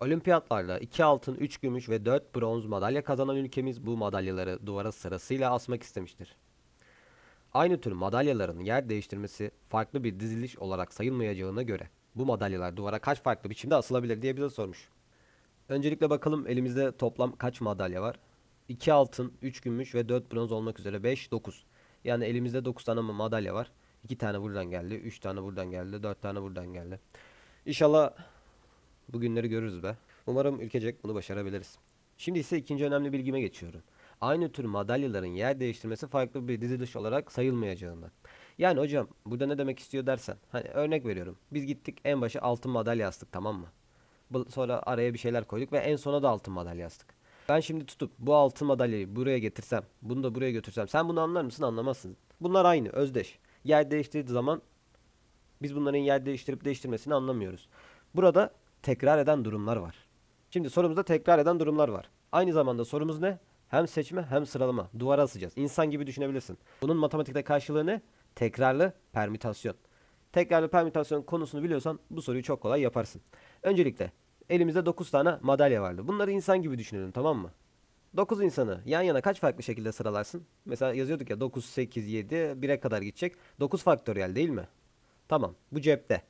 Olimpiyatlarda 2 altın, 3 gümüş ve 4 bronz madalya kazanan ülkemiz bu madalyaları duvara sırasıyla asmak istemiştir. Aynı tür madalyaların yer değiştirmesi farklı bir diziliş olarak sayılmayacağına göre bu madalyalar duvara kaç farklı biçimde asılabilir diye bize sormuş. Öncelikle bakalım elimizde toplam kaç madalya var? 2 altın, 3 gümüş ve 4 bronz olmak üzere 5, 9. Yani elimizde 9 tane madalya var. 2 tane buradan geldi, 3 tane buradan geldi, 4 tane buradan geldi. İnşallah bu günleri görürüz be. Umarım ülkecek bunu başarabiliriz. Şimdi ise ikinci önemli bilgime geçiyorum. Aynı tür madalyaların yer değiştirmesi farklı bir diziliş olarak sayılmayacağından. Yani hocam burada ne demek istiyor dersen. Hani örnek veriyorum. Biz gittik en başa altın madalya astık tamam mı? Sonra araya bir şeyler koyduk ve en sona da altın madalya astık. Ben şimdi tutup bu altın madalyayı buraya getirsem, bunu da buraya götürsem sen bunu anlar mısın? Anlamazsın. Bunlar aynı, özdeş. Yer değiştirdiği zaman biz bunların yer değiştirip değiştirmesini anlamıyoruz. Burada tekrar eden durumlar var. Şimdi sorumuzda tekrar eden durumlar var. Aynı zamanda sorumuz ne? Hem seçme hem sıralama. Duvara asacağız. İnsan gibi düşünebilirsin. Bunun matematikte karşılığı ne? Tekrarlı permütasyon. Tekrarlı permütasyon konusunu biliyorsan bu soruyu çok kolay yaparsın. Öncelikle elimizde 9 tane madalya vardı. Bunları insan gibi düşünelim tamam mı? 9 insanı yan yana kaç farklı şekilde sıralarsın? Mesela yazıyorduk ya 9, 8, 7, 1'e kadar gidecek. 9 faktöriyel değil mi? Tamam bu cepte.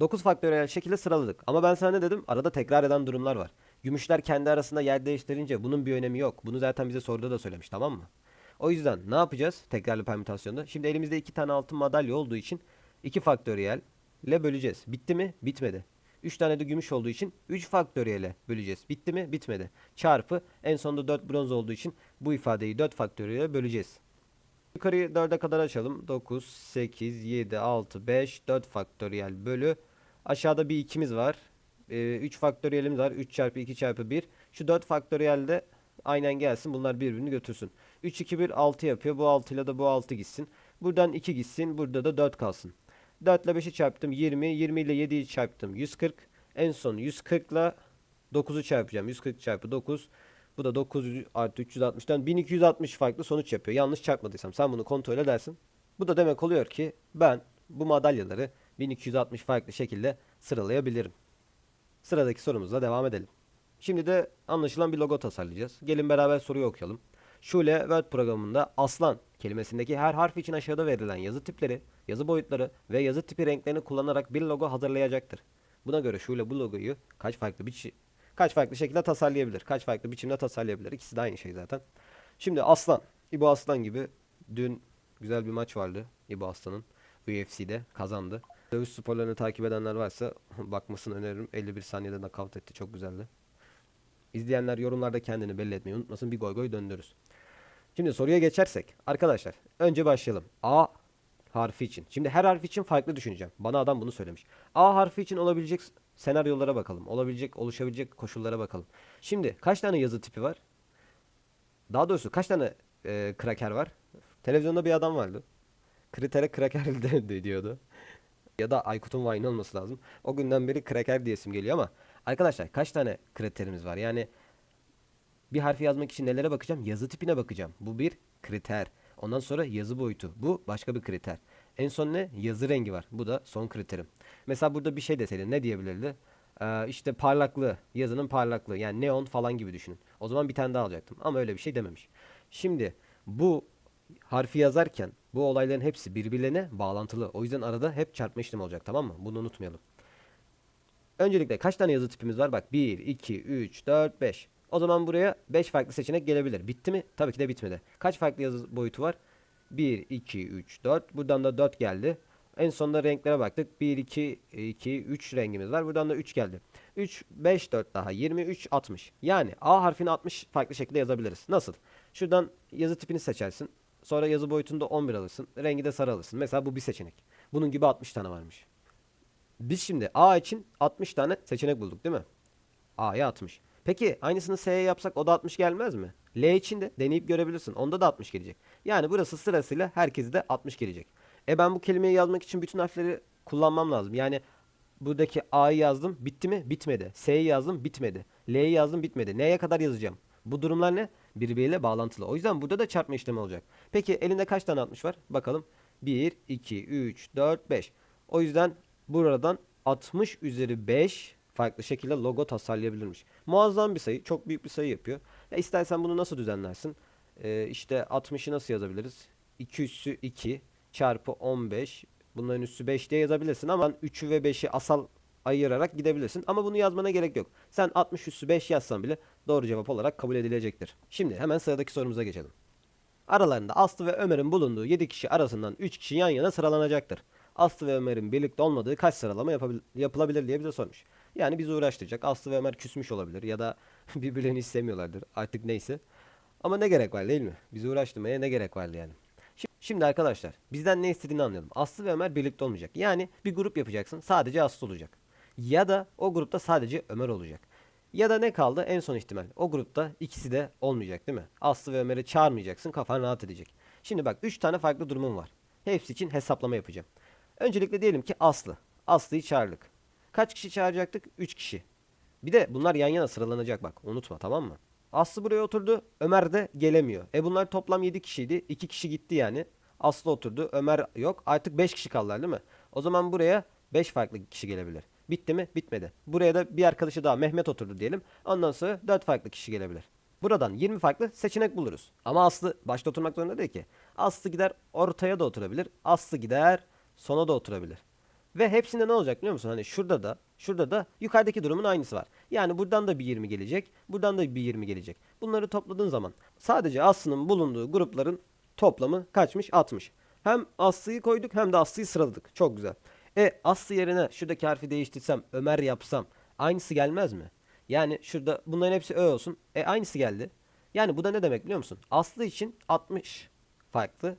9 faktöriyel şekilde sıraladık. Ama ben sana ne dedim? Arada tekrar eden durumlar var. Gümüşler kendi arasında yer değiştirince bunun bir önemi yok. Bunu zaten bize soruda da söylemiş tamam mı? O yüzden ne yapacağız tekrarlı permütasyonda? Şimdi elimizde 2 tane altın madalya olduğu için 2 faktöriyel ile böleceğiz. Bitti mi? Bitmedi. 3 tane de gümüş olduğu için 3 faktöriyele böleceğiz. Bitti mi? Bitmedi. Çarpı en sonunda 4 bronz olduğu için bu ifadeyi 4 faktöriyele böleceğiz. Yukarıyı 4'e kadar açalım. 9, 8, 7, 6, 5, 4 faktöriyel bölü. Aşağıda bir 2'miz var. 3 faktöriyelimiz var. 3 çarpı 2 çarpı 1. Şu 4 faktöriyel de aynen gelsin. Bunlar birbirini götürsün. 3, 2, 1, 6 yapıyor. Bu 6 ile de bu 6 gitsin. Buradan 2 gitsin. Burada da 4 kalsın. 4 ile 5'i çarptım 20. 20 ile 7'yi çarptım 140. En son 140 ile 9'u çarpacağım. 140 çarpı 9. Bu da 9 artı 360'dan 1260 farklı sonuç yapıyor. Yanlış çarpmadıysam sen bunu kontrol edersin. Bu da demek oluyor ki ben bu madalyaları 1260 farklı şekilde sıralayabilirim. Sıradaki sorumuzla devam edelim. Şimdi de anlaşılan bir logo tasarlayacağız. Gelin beraber soruyu okuyalım. Şule Word programında aslan kelimesindeki her harf için aşağıda verilen yazı tipleri, yazı boyutları ve yazı tipi renklerini kullanarak bir logo hazırlayacaktır. Buna göre Şule bu logoyu kaç farklı biçi kaç farklı şekilde tasarlayabilir? Kaç farklı biçimde tasarlayabilir? İkisi de aynı şey zaten. Şimdi Aslan, İbo Aslan gibi dün güzel bir maç vardı İbo Aslan'ın UFC'de kazandı. Dövüş sporlarını takip edenler varsa bakmasını öneririm. 51 saniyede knockout etti. Çok güzeldi. İzleyenler yorumlarda kendini belli etmeyi unutmasın. Bir goy goy döndürürüz. Şimdi soruya geçersek. Arkadaşlar önce başlayalım. A harfi için. Şimdi her harf için farklı düşüneceğim. Bana adam bunu söylemiş. A harfi için olabilecek senaryolara bakalım. Olabilecek, oluşabilecek koşullara bakalım. Şimdi kaç tane yazı tipi var? Daha doğrusu kaç tane e, kraker var? Televizyonda bir adam vardı. Kritere kraker de diyordu. Ya da Aykut'un Vine olması lazım. O günden beri kraker diyesim geliyor ama arkadaşlar kaç tane kriterimiz var? Yani bir harfi yazmak için nelere bakacağım? Yazı tipine bakacağım. Bu bir kriter. Ondan sonra yazı boyutu. Bu başka bir kriter. En son ne? Yazı rengi var. Bu da son kriterim. Mesela burada bir şey deseydi ne diyebilirdi? Ee, işte parlaklığı, yazının parlaklığı. Yani neon falan gibi düşünün. O zaman bir tane daha alacaktım. Ama öyle bir şey dememiş. Şimdi bu harfi yazarken bu olayların hepsi birbirlerine bağlantılı. O yüzden arada hep çarpma işlemi olacak tamam mı? Bunu unutmayalım. Öncelikle kaç tane yazı tipimiz var? Bak 1, 2, 3, 4, 5. O zaman buraya 5 farklı seçenek gelebilir. Bitti mi? Tabii ki de bitmedi. Kaç farklı yazı boyutu var? 1, 2, 3, 4. Buradan da 4 geldi. En sonunda renklere baktık. 1, 2, 2, 3 rengimiz var. Buradan da 3 geldi. 3, 5, 4 daha. 23, 60. Yani A harfini 60 farklı şekilde yazabiliriz. Nasıl? Şuradan yazı tipini seçersin. Sonra yazı boyutunda 11 alırsın. Rengi de sarı alırsın. Mesela bu bir seçenek. Bunun gibi 60 tane varmış. Biz şimdi A için 60 tane seçenek bulduk değil mi? A'ya 60. Peki aynısını S'ye yapsak o da 60 gelmez mi? L için de deneyip görebilirsin. Onda da 60 gelecek. Yani burası sırasıyla herkese de 60 gelecek. E ben bu kelimeyi yazmak için bütün harfleri kullanmam lazım. Yani buradaki A'yı yazdım bitti mi? Bitmedi. S'yi yazdım bitmedi. L'yi yazdım bitmedi. N'ye kadar yazacağım. Bu durumlar ne? Birbiriyle bağlantılı. O yüzden burada da çarpma işlemi olacak. Peki elinde kaç tane 60 var? Bakalım. 1, 2, 3, 4, 5. O yüzden buradan 60 üzeri 5 farklı şekilde logo tasarlayabilirmiş. Muazzam bir sayı, çok büyük bir sayı yapıyor. Ya istersen bunu nasıl düzenlersin? Ee, işte 60'ı nasıl yazabiliriz? 2 üssü 2 çarpı 15 bunların üssü 5 diye yazabilirsin ama 3'ü ve 5'i asal ayırarak gidebilirsin. Ama bunu yazmana gerek yok. Sen 60 üssü 5 yazsan bile doğru cevap olarak kabul edilecektir. Şimdi hemen sıradaki sorumuza geçelim. Aralarında Aslı ve Ömer'in bulunduğu 7 kişi arasından 3 kişi yan yana sıralanacaktır. Aslı ve Ömer'in birlikte olmadığı kaç sıralama yapılabilir diye bize sormuş. Yani bizi uğraştıracak. Aslı ve Ömer küsmüş olabilir ya da birbirlerini istemiyorlardır. Artık neyse. Ama ne gerek var değil mi? Bizi uğraştırmaya ne gerek vardı yani. Şi- Şimdi arkadaşlar bizden ne istediğini anlayalım. Aslı ve Ömer birlikte olmayacak. Yani bir grup yapacaksın sadece Aslı olacak. Ya da o grupta sadece Ömer olacak. Ya da ne kaldı? En son ihtimal. O grupta ikisi de olmayacak değil mi? Aslı ve Ömer'i çağırmayacaksın. Kafan rahat edecek. Şimdi bak 3 tane farklı durumum var. Hepsi için hesaplama yapacağım. Öncelikle diyelim ki Aslı. Aslı'yı çağırdık. Kaç kişi çağıracaktık? 3 kişi. Bir de bunlar yan yana sıralanacak bak. Unutma tamam mı? Aslı buraya oturdu. Ömer de gelemiyor. E bunlar toplam 7 kişiydi. 2 kişi gitti yani. Aslı oturdu. Ömer yok. Artık 5 kişi kaldılar değil mi? O zaman buraya 5 farklı kişi gelebilir. Bitti mi? Bitmedi. Buraya da bir arkadaşı daha Mehmet oturdu diyelim. Ondan sonra 4 farklı kişi gelebilir. Buradan 20 farklı seçenek buluruz. Ama Aslı başta oturmak zorunda değil ki. Aslı gider ortaya da oturabilir. Aslı gider sona da oturabilir. Ve hepsinde ne olacak biliyor musun? Hani şurada da, şurada da yukarıdaki durumun aynısı var. Yani buradan da bir 20 gelecek, buradan da bir 20 gelecek. Bunları topladığın zaman sadece Aslı'nın bulunduğu grupların toplamı kaçmış? 60. Hem Aslı'yı koyduk hem de Aslı'yı sıraladık. Çok güzel. E Aslı yerine şuradaki harfi değiştirsem, Ömer yapsam aynısı gelmez mi? Yani şurada bunların hepsi Ö olsun. E aynısı geldi. Yani bu da ne demek biliyor musun? Aslı için 60 farklı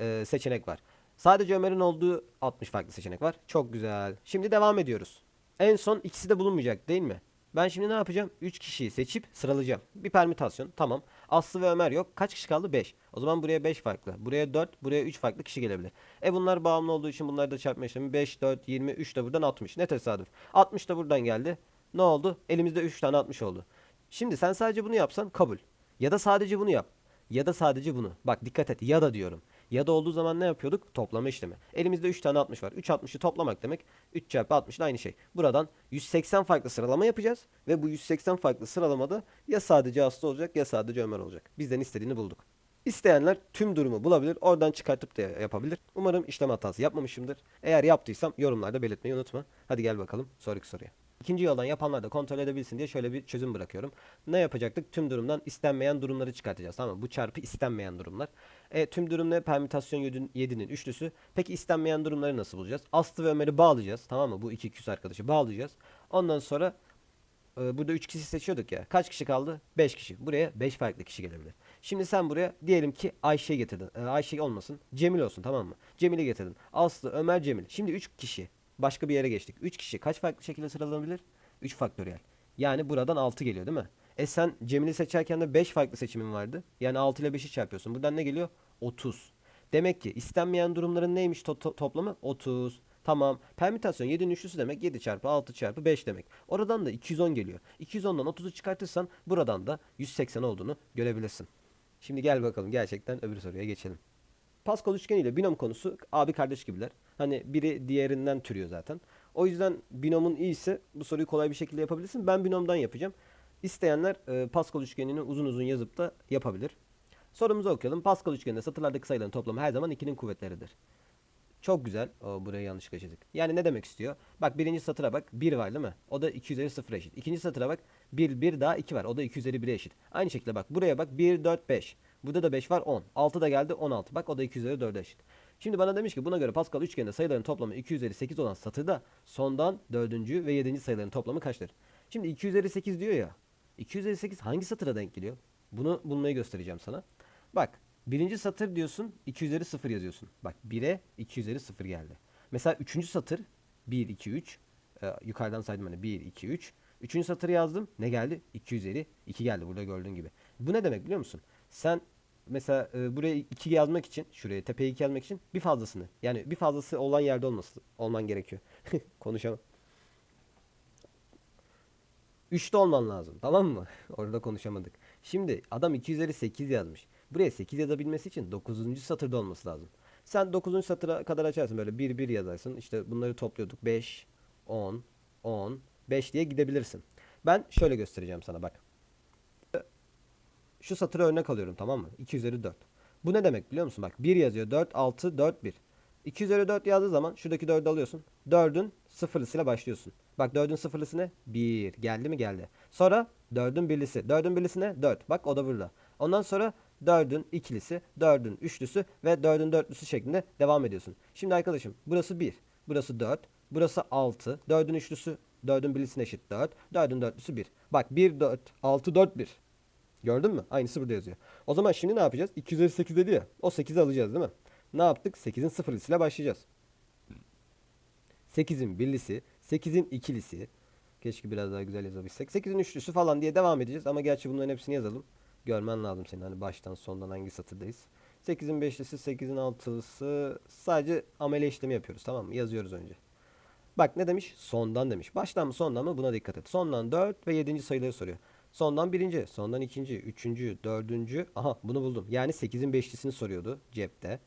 e, seçenek var. Sadece Ömer'in olduğu 60 farklı seçenek var. Çok güzel. Şimdi devam ediyoruz. En son ikisi de bulunmayacak değil mi? Ben şimdi ne yapacağım? 3 kişiyi seçip sıralayacağım. Bir permütasyon. Tamam. Aslı ve Ömer yok. Kaç kişi kaldı? 5. O zaman buraya 5 farklı. Buraya 4, buraya 3 farklı kişi gelebilir. E bunlar bağımlı olduğu için bunları da çarpma işlemi 5, 4, 20, 3 de buradan 60. Ne tesadüf. 60 da buradan geldi. Ne oldu? Elimizde 3 tane 60 oldu. Şimdi sen sadece bunu yapsan kabul. Ya da sadece bunu yap. Ya da sadece bunu. Bak dikkat et. Ya da diyorum. Ya da olduğu zaman ne yapıyorduk? Toplama işlemi. Elimizde 3 tane 60 var. 3 60'ı toplamak demek 3 çarpı 60 ile aynı şey. Buradan 180 farklı sıralama yapacağız. Ve bu 180 farklı sıralamada ya sadece Aslı olacak ya sadece Ömer olacak. Bizden istediğini bulduk. İsteyenler tüm durumu bulabilir. Oradan çıkartıp da yapabilir. Umarım işlem hatası yapmamışımdır. Eğer yaptıysam yorumlarda belirtmeyi unutma. Hadi gel bakalım sonraki soruya. İkinci yoldan yapanlar da kontrol edebilsin diye şöyle bir çözüm bırakıyorum. Ne yapacaktık? Tüm durumdan istenmeyen durumları çıkartacağız. Tamam mı? Bu çarpı istenmeyen durumlar. E, tüm durum? Permütasyon 7'nin üçlüsü. Peki istenmeyen durumları nasıl bulacağız? Aslı ve Ömer'i bağlayacağız. Tamam mı? Bu iki küs arkadaşı bağlayacağız. Ondan sonra e, burada 3 kişi seçiyorduk ya. Kaç kişi kaldı? 5 kişi. Buraya 5 farklı kişi gelebilir. Şimdi sen buraya diyelim ki Ayşe getirdin. E, Ayşe olmasın. Cemil olsun tamam mı? Cemil'i getirdin. Aslı, Ömer, Cemil. Şimdi 3 kişi. Başka bir yere geçtik. 3 kişi kaç farklı şekilde sıralanabilir? 3 faktöriyel. Yani buradan 6 geliyor değil mi? E sen Cemil'i seçerken de 5 farklı seçimin vardı. Yani 6 ile 5'i çarpıyorsun. Buradan ne geliyor? 30. Demek ki istenmeyen durumların neymiş to- to- toplamı? 30. Tamam. Permütasyon 7'nin üçlüsü demek 7 çarpı 6 çarpı 5 demek. Oradan da 210 geliyor. 210'dan 30'u çıkartırsan buradan da 180 olduğunu görebilirsin. Şimdi gel bakalım gerçekten öbür soruya geçelim. Pascal üçgeni ile binom konusu abi kardeş gibiler. Hani biri diğerinden türüyor zaten. O yüzden binomun iyisi bu soruyu kolay bir şekilde yapabilirsin. Ben binomdan yapacağım. İsteyenler e, Pascal üçgenini uzun uzun yazıp da yapabilir. Sorumuzu okuyalım. Pascal üçgeninde satırlardaki sayıların toplamı her zaman 2'nin kuvvetleridir. Çok güzel. O buraya yanlışlıkla çizdik. Yani ne demek istiyor? Bak birinci satıra bak 1 var değil mi? O da 2 üzeri 0 eşit. İkinci satıra bak 1 1 daha 2 var. O da 2 üzeri 1'e eşit. Aynı şekilde bak buraya bak 1 4 5. Burada da 5 var 10. 6 da geldi 16. Bak o da 2 üzeri 4'e eşit. Şimdi bana demiş ki buna göre Pascal üçgeninde sayıların toplamı 2 üzeri 8 olan satırda sondan 4. ve 7. sayıların toplamı kaçtır? Şimdi 2 üzeri 8 diyor ya. 2 üzeri 8 hangi satıra denk geliyor? Bunu bulmayı göstereceğim sana. Bak birinci satır diyorsun 2 üzeri 0 yazıyorsun. Bak 1'e 2 üzeri 0 geldi. Mesela üçüncü satır 1 2 3 e, yukarıdan saydım hani 1 2 3. Üçüncü satırı yazdım. Ne geldi? 2 üzeri 2 geldi burada gördüğün gibi. Bu ne demek biliyor musun? Sen mesela e, buraya 2 yazmak için şuraya tepeye 2 yazmak için bir fazlasını yani bir fazlası olan yerde olması olman gerekiyor. Konuşamam. 3'te olman lazım tamam mı? Orada konuşamadık. Şimdi adam 2 üzeri 8 yazmış. Buraya 8 yazabilmesi için 9. satırda olması lazım. Sen 9. satıra kadar açarsın böyle 1 1 yazarsın. İşte bunları topluyorduk. 5, 10, 10, 5 diye gidebilirsin. Ben şöyle göstereceğim sana bak. Şu satırı örnek alıyorum tamam mı? 2 üzeri 4. Bu ne demek biliyor musun? Bak 1 yazıyor 4, 6, 4, 1. 2 üzeri 4 yazdığı zaman şuradaki 4'ü alıyorsun. 4'ün sıfırlısıyla başlıyorsun. Bak 4'ün sıfırlısı ne? 1. Geldi mi? Geldi. Sonra 4'ün birlisi. 4'ün birlisi ne? 4. Bak o da burada. Ondan sonra 4'ün ikilisi, 4'ün üçlüsü ve 4'ün dörtlüsü şeklinde devam ediyorsun. Şimdi arkadaşım burası 1, burası 4, burası 6, 4'ün üçlüsü 4'ün birlisine eşit 4, 4'ün dörtlüsü 1. Bak 1, 4, 6, 4, 1. Gördün mü? Aynısı burada yazıyor. O zaman şimdi ne yapacağız? 2 üzeri 8 dedi ya. O 8'i alacağız değil mi? Ne yaptık? 8'in sıfırlısıyla başlayacağız. 8'in birlisi, 8'in ikilisi. Keşke biraz daha güzel yazabilsek. 8'in üçlüsü falan diye devam edeceğiz. Ama gerçi bunların hepsini yazalım. Görmen lazım senin hani baştan sondan hangi satırdayız. 8'in beşlisi, 8'in altılısı sadece amele işlemi yapıyoruz tamam mı? Yazıyoruz önce. Bak ne demiş? Sondan demiş. Baştan mı sondan mı? Buna dikkat et. Sondan 4 ve 7. sayıları soruyor. Sondan birinci, sondan ikinci, üçüncü, dördüncü. Aha bunu buldum. Yani 8'in beşlisini soruyordu cepte.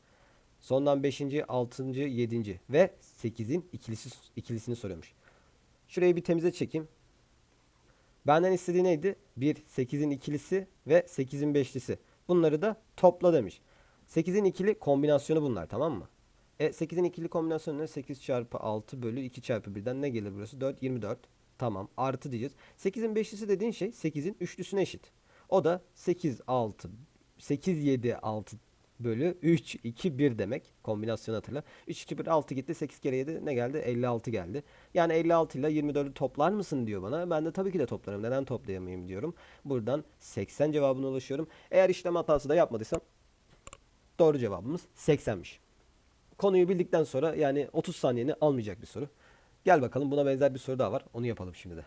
Sondan 5. 6. 7. ve 8'in ikilisi, ikilisini soruyormuş. Şurayı bir temize çekeyim. Benden istediği neydi? 1, 8'in ikilisi ve 8'in beşlisi. Bunları da topla demiş. 8'in ikili kombinasyonu bunlar tamam mı? E 8'in ikili kombinasyonu ne? 8 çarpı 6 bölü 2 çarpı 1'den ne gelir burası? 4, 24. Tamam artı diyeceğiz. 8'in beşlisi dediğin şey 8'in üçlüsüne eşit. O da 8, 6, 8, 7, 6 bölü 3, 2, 1 demek. Kombinasyonu hatırla. 3, 2, 1, 6 gitti. 8 kere 7 ne geldi? 56 geldi. Yani 56 ile 24'ü toplar mısın diyor bana. Ben de tabii ki de toplarım. Neden toplayamayayım diyorum. Buradan 80 cevabına ulaşıyorum. Eğer işlem hatası da yapmadıysam doğru cevabımız 80'miş. Konuyu bildikten sonra yani 30 saniyeni almayacak bir soru. Gel bakalım buna benzer bir soru daha var. Onu yapalım şimdi de.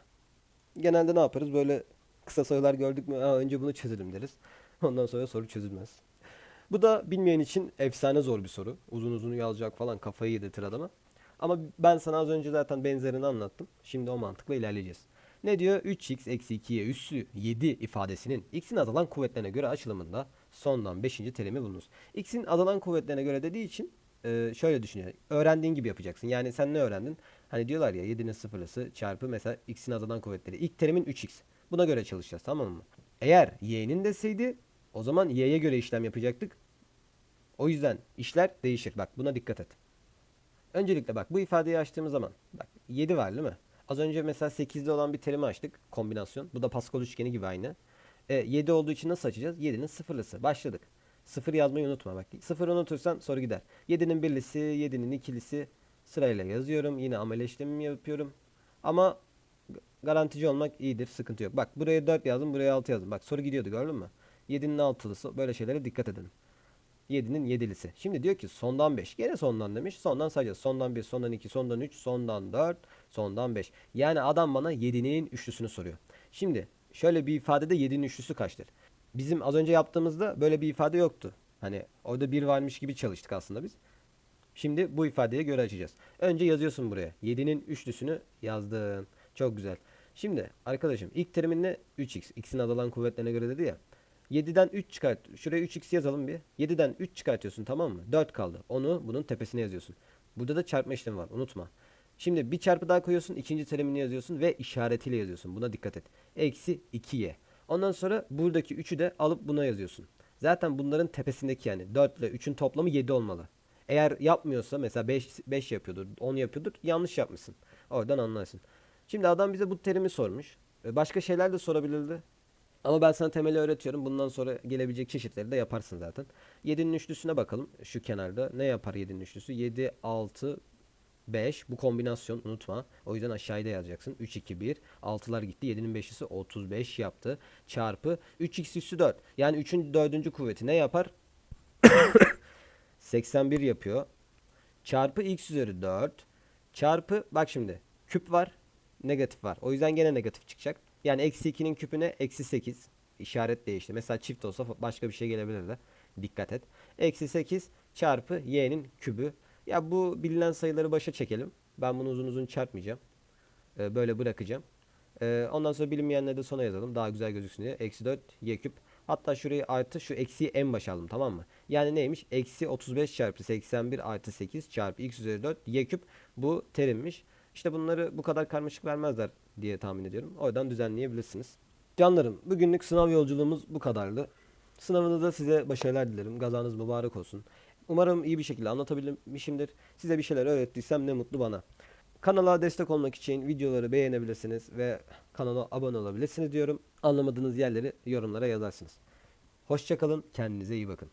Genelde ne yaparız? Böyle kısa sorular gördük mü? Aa, önce bunu çözelim deriz. Ondan sonra soru çözülmez. Bu da bilmeyen için efsane zor bir soru. Uzun uzun yazacak falan kafayı yedirtir adama. Ama ben sana az önce zaten benzerini anlattım. Şimdi o mantıkla ilerleyeceğiz. Ne diyor? 3x eksi 2'ye üssü 7 ifadesinin x'in azalan kuvvetlerine göre açılımında sondan 5. terimi bulunuz. x'in azalan kuvvetlerine göre dediği için e, şöyle düşünüyor. Öğrendiğin gibi yapacaksın. Yani sen ne öğrendin? Hani diyorlar ya 7'nin sıfırlısı çarpı mesela x'in azalan kuvvetleri. İlk terimin 3x. Buna göre çalışacağız tamam mı? Eğer y'nin deseydi o zaman y'ye göre işlem yapacaktık. O yüzden işler değişir. Bak buna dikkat et. Öncelikle bak bu ifadeyi açtığımız zaman bak 7 var değil mi? Az önce mesela 8'de olan bir terimi açtık. Kombinasyon. Bu da Pascal üçgeni gibi aynı. E, 7 olduğu için nasıl açacağız? 7'nin sıfırlısı. Başladık. Sıfır yazmayı unutma bak. Sıfır unutursan soru gider. 7'nin birlisi, 7'nin ikilisi sırayla yazıyorum. Yine amele işlemimi yapıyorum. Ama garantici olmak iyidir. Sıkıntı yok. Bak buraya 4 yazdım, buraya 6 yazdım. Bak soru gidiyordu gördün mü? 7'nin altılısı. Böyle şeylere dikkat edin. 7'nin yedilisi. Şimdi diyor ki sondan 5. Gene sondan demiş. Sondan sayacağız. Sondan 1, sondan 2, sondan 3, sondan 4, sondan 5. Yani adam bana 7'nin üçlüsünü soruyor. Şimdi şöyle bir ifadede 7'nin üçlüsü kaçtır? Bizim az önce yaptığımızda böyle bir ifade yoktu. Hani orada bir varmış gibi çalıştık aslında biz. Şimdi bu ifadeye göre açacağız. Önce yazıyorsun buraya. 7'nin üçlüsünü yazdın. Çok güzel. Şimdi arkadaşım ilk terimin ne? 3x. X'in azalan kuvvetlerine göre dedi ya. 7'den 3 çıkart. Şuraya 3x yazalım bir. 7'den 3 çıkartıyorsun tamam mı? 4 kaldı. Onu bunun tepesine yazıyorsun. Burada da çarpma işlemi var. Unutma. Şimdi bir çarpı daha koyuyorsun. ikinci terimini yazıyorsun ve işaretiyle yazıyorsun. Buna dikkat et. Eksi 2y. Ondan sonra buradaki 3'ü de alıp buna yazıyorsun. Zaten bunların tepesindeki yani 4 ile 3'ün toplamı 7 olmalı. Eğer yapmıyorsa mesela 5, 5 yapıyordur 10 yapıyordur yanlış yapmışsın. Oradan anlarsın. Şimdi adam bize bu terimi sormuş. E, Başka şeyler de sorabilirdi. Ama ben sana temeli öğretiyorum. Bundan sonra gelebilecek çeşitleri de yaparsın zaten. 7'nin üçlüsüne bakalım. Şu kenarda ne yapar 7'nin üçlüsü? 7, 6, 5. Bu kombinasyon unutma. O yüzden aşağıda yazacaksın. 3, 2, 1. 6'lar gitti. 7'nin 5'lisi 35 yaptı. Çarpı 3x üssü 4. Yani 3'ün 4. kuvveti ne yapar? 81 yapıyor. Çarpı x üzeri 4. Çarpı bak şimdi küp var. Negatif var. O yüzden gene negatif çıkacak. Yani eksi 2'nin küpüne eksi 8. İşaret değişti. Mesela çift olsa başka bir şey gelebilir de. Dikkat et. Eksi 8 çarpı y'nin kübü. Ya bu bilinen sayıları başa çekelim. Ben bunu uzun uzun çarpmayacağım. Ee, böyle bırakacağım. Ee, ondan sonra bilinmeyenleri de sona yazalım. Daha güzel gözüksün diye. Eksi 4 y küp. Hatta şurayı artı şu eksiyi en başa alalım tamam mı? Yani neymiş? Eksi 35 çarpı 81 artı 8 çarpı x üzeri 4 y küp. Bu terimmiş. İşte bunları bu kadar karmaşık vermezler diye tahmin ediyorum. Oradan düzenleyebilirsiniz. Canlarım bugünlük sınav yolculuğumuz bu kadardı. Sınavınızda size başarılar dilerim. Gazanız mübarek olsun. Umarım iyi bir şekilde anlatabilmişimdir. Size bir şeyler öğrettiysem ne mutlu bana. Kanala destek olmak için videoları beğenebilirsiniz ve kanala abone olabilirsiniz diyorum. Anlamadığınız yerleri yorumlara yazarsınız. Hoşçakalın, kendinize iyi bakın.